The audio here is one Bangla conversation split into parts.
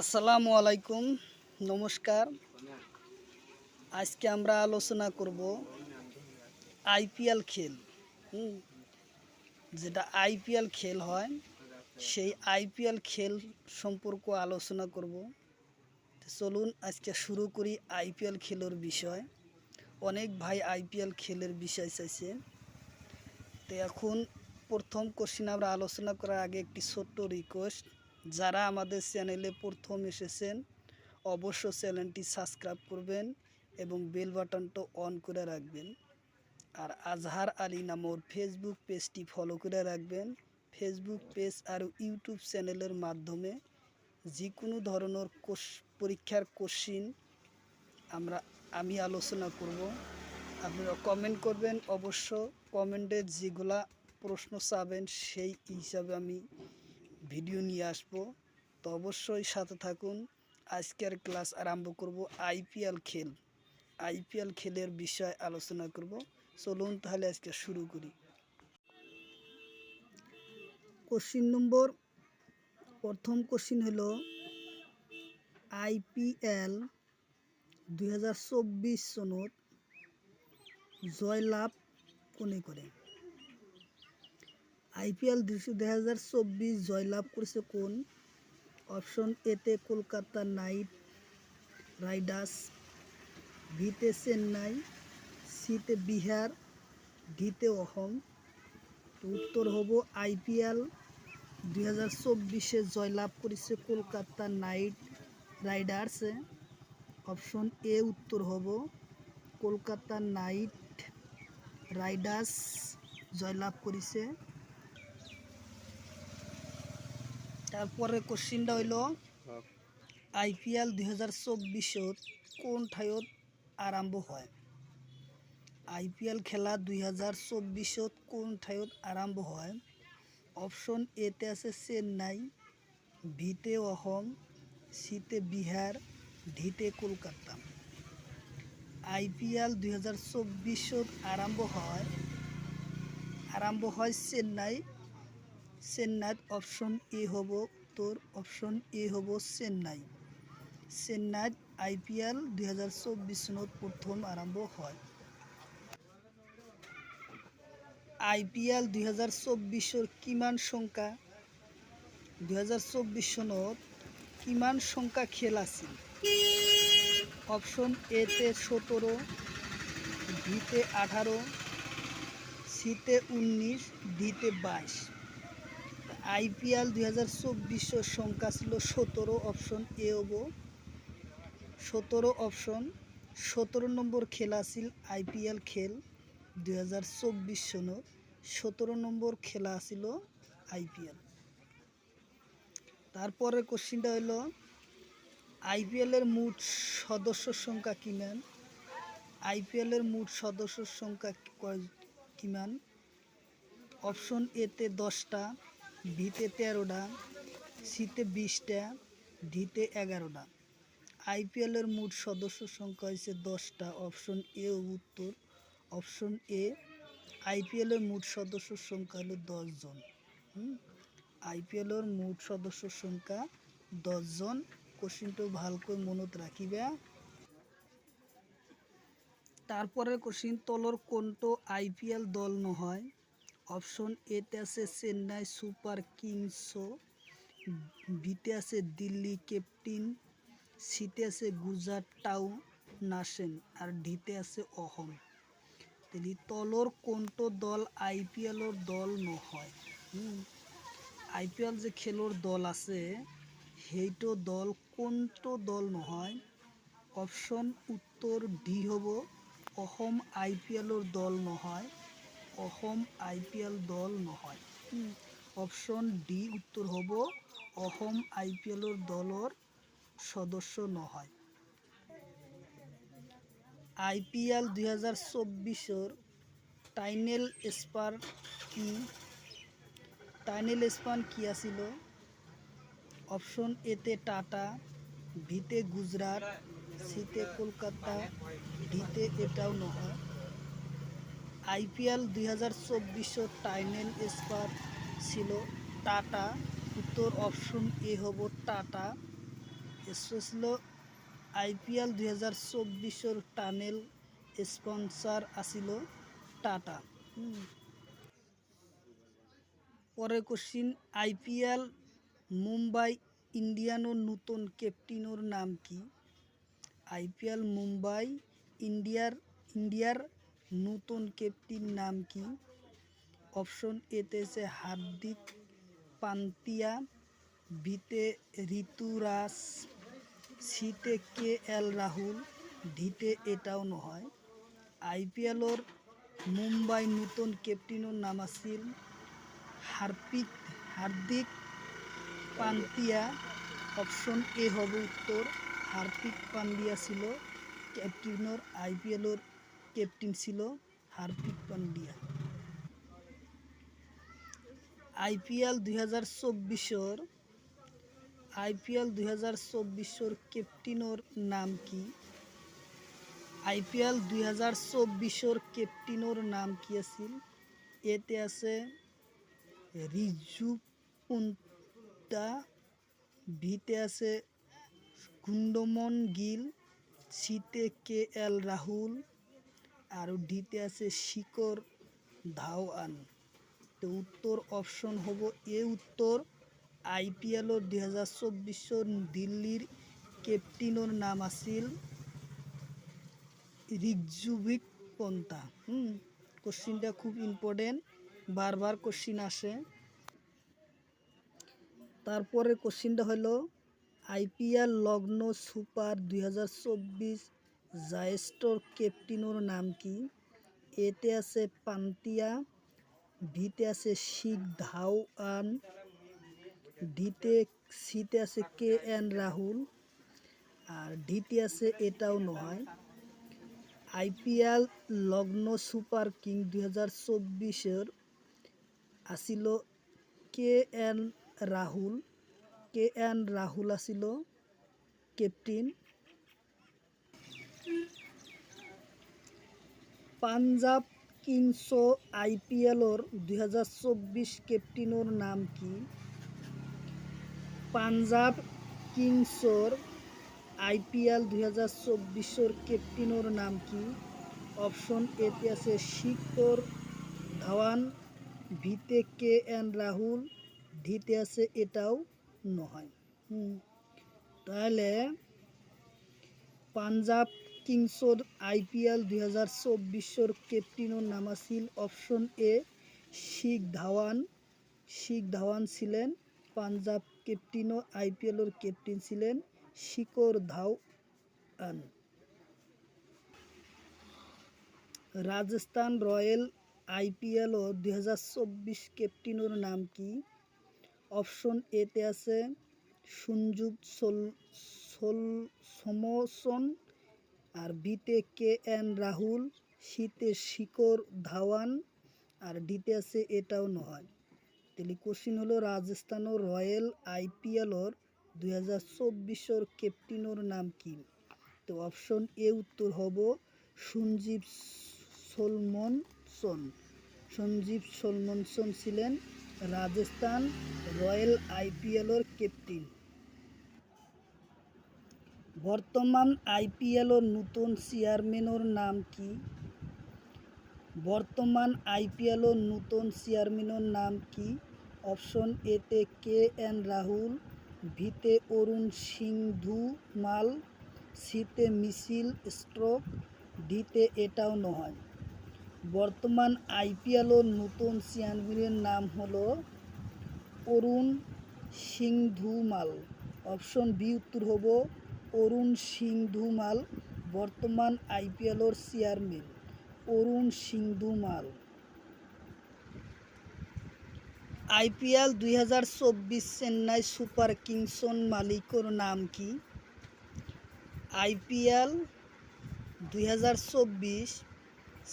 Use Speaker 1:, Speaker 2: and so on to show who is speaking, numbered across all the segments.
Speaker 1: আসসালামু আলাইকুম, নমস্কার। আজকে আমরা আলোচনা করব আইপিএল খেল। যেটা আইপিএল খেল হয়, সেই আইপিএল খেল সম্পর্ক আলোচনা করব। চলুন আজকে শুরু করি আইপিএল খেলের বিষয়। অনেক ভাই আইপিএল খেলের বিষয় চাইছে। তো এখন প্রথম কোশ্চিন আমরা আলোচনা করার আগে একটি ছোট্ট রিকোয়েস্ট যারা আমাদের চ্যানেলে প্রথম এসেছেন অবশ্য চ্যানেলটি সাবস্ক্রাইব করবেন এবং বেল বাটনটা অন করে রাখবেন। আর আজহার আলী নামর ফেসবুক পেজটি ফলো করে রাখবেন। ফেসবুক পেজ আর ইউটিউব চ্যানেলের মাধ্যমে যে কোনো ধরনের কোশ পরীক্ষার কোশ্চিন আমরা, আমি আলোচনা করব। আপনারা কমেন্ট করবেন। অবশ্য কমেন্টে যেগুলা প্রশ্ন চাবেন, সেই হিসাবে আমি ভিডিও নিয়ে আসব। তো অবশ্যই সাথে থাকুন। আজকের ক্লাস আরম্ভ করব আইপিএল খেল। আইপিএল খেলের বিষয় আলোচনা করব। চলুন তাহলে আজকে শুরু করি। Question number. প্রথম কোশ্চিন হলো, আইপিএল দুই হাজার চব্বিশ সনত জয়লাভ কোনে করে? আইপিএল দুই হাজার চব্বিশ জয়লাভ করেছে কোন? অপশন এতে কলকাতা নাইট রাইডার্স ভিতে চেন্নাই সিতে বিহার ডিতে অসম। উত্তর হব আইপিএল দুই হাজার চব্বিশে জয়লাভ করেছে কলকাতা নাইট রাইডার্সে অপশন এ উত্তর হব কলকাতা নাইট রাইডার্স জয়লাভ করেছে তারপরে কোশ্চিনটা হইল আইপিএল দুই হাজার চব্বিশত কোন ঠাইত আরম্ভ হয়? আইপিএল খেলা দুই হাজার চব্বিশত কোন ঠাইত আরম্ভ হয়? অপশন এতে আছে চেন্নাই ভিতে অসম সিতে বিহার ডিতে কলকাতা। আইপিএল দুই হাজার চব্বিশত আরম্ভ হয় আরম্ভ হয় চেন্নাই চেন্নাইত অপশন এ হ'ব, তোৰ অপশন এ হ'ব চেন্নাই। চেন্নাইত আই পি এল দুহেজাৰ চৌব্বিছ চনত প্ৰথম আৰম্ভ হয়। আই পি এল দুহেজাৰ চৌব্বিছৰ কিমান সংখ্যা? দুহেজাৰ চৌব্বিছ চনত কিমান সংখ্যা খেল আছিল? অপশন এতে সতেরো বিতে আঠারো সিতে উনিশ ডিতে বাইশ আইপিএল দুই হাজার সংখ্যা ছিল সতেরো অপশন এ হব সতেরো অপশন সতেরো নম্বর খেলা আছিল আইপিএল খেল দুই হাজার চব্বিশ সতেরো নম্বর খেলা আছিল আইপিএল। তারপরে কোশ্চিনটা হলো আইপিএলের মোট সদস্য সংখ্যা কিমান? আইপিএলের মোট সদস্য সংখ্যা কিমান? অপশন এতে দশটা বিতে তেরোটা, সিতে বিশটা, ডিতে এগারোটা। আইপিএলের মোট সদস্য সংখ্যা হয়েছে দশটা। অপশন এ উত্তর, অপশন এ আইপিএলের মোট সদস্যর সংখ্যা হলো দশজন। আইপিএলের মোট সদস্যর সংখ্যা দশজন। কোশ্চিনটো ভালকৈ মনত ৰাখিবা তারপরে কোশ্চিন তলৰ কোনটো আই পি এল দল নহয় অপশন এতে আছে চেন্নাই সুপার কিংস বিতে আছে দিল্লি ক্যাপ্টেন সিতে আছে গুজরাট টাউন নাসেন আর ডিতে আছে অসম তেলি তলৰ কোনটো দল আই পি এলৰ দল নহয়? আই পি এল যে খেলৰ দল আছে সেইটো দল কোনটো দল নহয়? অপশন উত্তৰ ডি হ'ব অসম আই পি এলৰ দল নহয়। অসম আই পি এল দল নহয়। হুম, অপশন ডি উত্তৰ হ'ব অসম আই পি এলৰ দলৰ সদস্য নহয়। আই পি এল দুই হাজাৰ চৌব্বিছৰ টাইনেল স্পাৰ কি? টাইনেল স্পান কি আছিল? অপশন এতে টাটা ভিতে গুজরাট সিতে কলকাতা ডিতে এটাও নহয়। আইপিএল দুই হাজার চব্বিশত টাইনেল স্পার ছিল টাটা। উত্তর অপশন এ হব টাটা। এসো ছিল আইপিএল দুই হাজার চব্বিশর টানেল স্পন্সার আছিল টাটা। পরে কোশ্চিন আইপিএল মুম্বাই ইন্ডিয়ানোর নতুন ক্যাপ্টেনের নাম কি? আইপিএল মুম্বাই ইন্ডিয়ার ইন্ডিয়ার নতুন ক্যাপ্টেন নাম কি? অপশন এতে আছে হার্দিক পান্তিয়া, বিতে ঋতুরাজ, সিতে কে এল রাহুল, ডিতে এটাও নহয় আইপিএলর মুম্বাই নতুন ক্যাপ্টেনের নাম আছিল Harpic Hardik Pandya. Option A হবে উত্তর হার্দিক পান্ডিয়া ছিল ক্যাপ্টেনর আইপিএলর ক্যাপ্টেন ছিল হার্দিক পান্ডিয়া। আইপিএল দুই হাজার চব্বিশর, আইপিএল দুই হাজার চব্বিশর ক্যাপ্টেনের নাম কি? আইপিএল দুই হাজার চব্বিশর ক্যাপ্টেনের নাম কি আছিল? এতে আছে রিজু পন্তা ভিতে আছে কুণ্ডমন গিল, সিতে কে এল রাহুল আর ডিতে আছে শিকর ধাওয়ান তো উত্তর অপশন হব এ উত্তর। আইপিএলর দুই হাজার চব্বিশর দিল্লির ক্যাপ্টেনের নাম আছিল রিকজুভিক পন্থা। হুম কোশ্চিনটা খুব ইম্পর্টেন্ট বারবার কোশ্চিন আসে। তারপরে কোশ্চিনটা হলো আইপিএল লগ্ন সুপার দুই হাজার চব্বিশ জায়েস্টর ক্যাপ্টেনের নাম কি? এতে আছে পান্তিয়া ভিতে আছে শিখ ধাওয়ান ডিতে, সিতে আছে কে এন রাহুল, আর ডিতে আছে এটাও নয়। আইপিএল লগ্ন সুপার কিং দুই হাজার চব্বিশের আসিল K N Rahul. K N Rahul আসিল, ক্যাপ্টেন। পাঞ্জাব কিংস আইপিএলর দুই হাজার নাম কি? পাঞ্জাব কিংসর আইপিএল দুই হাজার চব্বিশর নাম কি? অপশন এতে আছে শিখর ধাওয়ান, ভিতে কে এন রাহুল, ডিতে আছে এটাও নয়। তাহলে পাঞ্জাব কিংসর আইপিএল দুই হাজার চব্বিশর ক্যাপ্টেনের নাম আছিল অপশন এ শিখ ধাওয়ান শিখ ধাওয়ান ছিলেন, পাঞ্জাব ক্যাপ্টেনও আইপিএলের ক্যাপ্টেন ছিলেন শিকর ধাওয়ান। রাজস্থান রয়্যাল আইপিএল ও দুই হাজার চব্বিশ ক্যাপ্টেনের নাম কি? অপশন এতে আছে সঞ্জুব সোল সোল, সমসন আর বিতে কে এন রাহুল শীতে শিকর ধাওয়ান, আর ডিতে আছে এটাও নয়। তাহলে কোশ্চিন হলো রাজস্থান ও রয়্যাল আইপিএলর দুই হাজার চব্বিশর ক্যাপ্টেনের নাম কি? তো অপশন এ উত্তর হব সঞ্জীব সলমনসন। সঞ্জীব সলমনসন ছিলেন রাজস্থান রয়্যাল আইপিএলর ক্যাপ্টেন বর্তমান আইপিএলর নতুন চেয়ারম্যানের নাম কি? বর্তমান আইপিএলর নতুন চেয়ারম্যানের নাম কি? অপশন এতে কে এন রাহুল ভিতে অরুণ সিংধু মাল সিতে মিছিল স্ট্রোক ডিতে এটাও নয়। বর্তমান আইপিএলর নতুন চেয়ারম্যানের নাম হলো অরুণ সিংধুমাল অপশন বি উত্তর হব অরুণ সিংধুমাল বর্তমান আইপিএলর চেয়ারম্যান। অরুণ সিংধুমাল আইপিএল দুই হাজার চব্বিশ চেন্নাই সুপার কিংসন মালিকর নাম কি? আইপিএল দুই হাজার চব্বিশ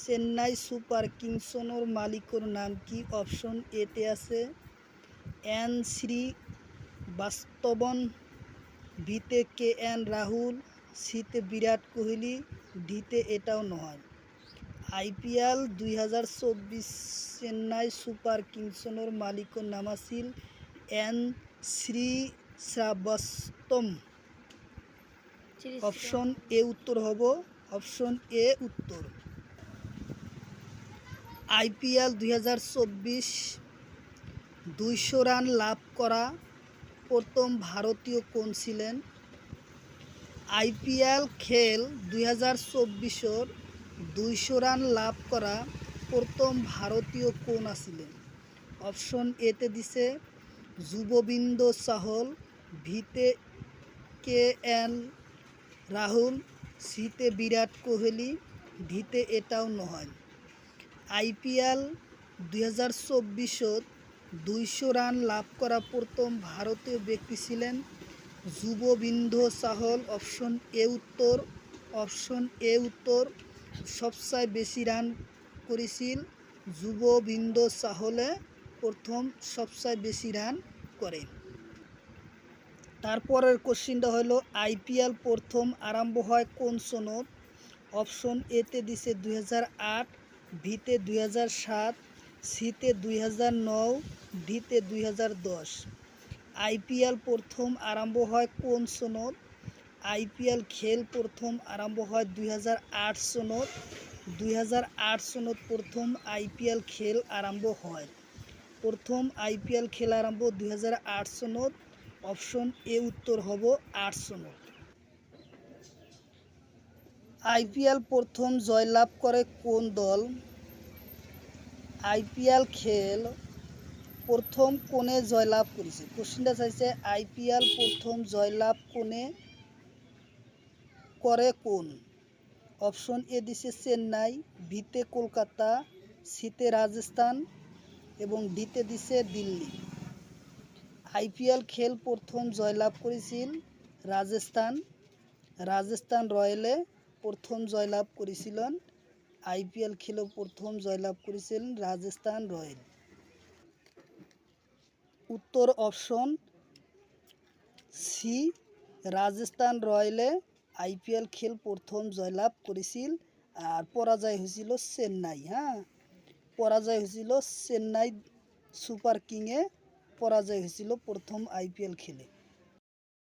Speaker 1: চেন্নাই সুপার কিংসনের মালিকর নাম কি? অপশন এতে আছে এন শ্রী বাস্তবন বিতে কে এন রাহুল সিতে বিরাট কোহলি, ডিতে এটাও নয়। আইপিএল দুই হাজার চব্বিশ চেন্নাই সুপার কিংসনের মালিকর নাম আছিল N Shri Srinivasan. Option A উত্তর হব, অপশন এ উত্তর। আইপিএল দুই হাজার চব্বিশ, দুইশো রান লাভ করা প্রথম ভারতীয় কোন ছিলেন? আইপিএল খেল দুই হাজার চব্বিশর দুইশো রান লাভ করা প্রথম ভারতীয় কোন আছিলেন? অপশন এতে দিছে যুববিন্দ চাহল ভিতে কে এন রাহুল সিতে বিরাট কোহলি ডিতে এটাও নহয় আইপিএল দুই হাজার চব্বিশত দুইশো রান লাভ করা প্রথম ভারতীয় ব্যক্তি ছিলেন যুববিন্দ চাহল অপশন এ উত্তর, অপশন এ উত্তর। সবচেয়ে বেশি রান করেছিল যুববিন্দ সাহলে প্রথম সবচেয়ে বেশি রান করে। তারপরের কোশ্চিনটা হলো, আইপিএল প্রথম আরম্ভ হয় কোন সনদ? অপশন এতে দিছে দুই হাজার আট ভিতে দুই হাজার সাত সিতে দুই হাজার নয় ডিতে দুই আইপিএল প্রথম আরম্ভ হয় কোন সনদ? আইপিএল খেল প্রথম আরম্ভ হয় দুই সনদ। দুই সনদ প্রথম আইপিএল খেল আরম্ভ হয়। প্রথম আইপিএল খেল আরম্ভ দুই সনদ। অপশন এ উত্তর হব আট সনদ। আইপিএল প্রথম জয়লাভ করে কোন দল? আইপিএল খেল প্রথম কোণে জয়লাভ করেছে। কোশ্চিনটা চাইছে, আইপিএল প্রথম জয়লাভ কোনে করে কোন? অপশন এ দিছে চেন্নাই ভিতে কলকাতা, সিতে রাজস্থান এবং ডিতে দিছে দিল্লি। আইপিএল খেল প্রথম জয়লাভ করেছিল রাজস্থান। রাজস্থান রয়্যালে প্রথম জয়লাভ করেছিলেন। আইপিএল খেলে প্রথম জয়লাভ করেছিলেন রাজস্থান রয়্যাল। উত্তর অপশন সি, রাজস্থান রয়্যালে আইপিএল খেল প্রথম জয়লাভ করেছিল আর পরাজয় হয়েছিল চেন্নাই হ্যাঁ? পরাজয় হয়েছিল চেন্নাই সুপার কিংয়ে, পরাজয় হয়েছিল প্রথম আইপিএল খেলে।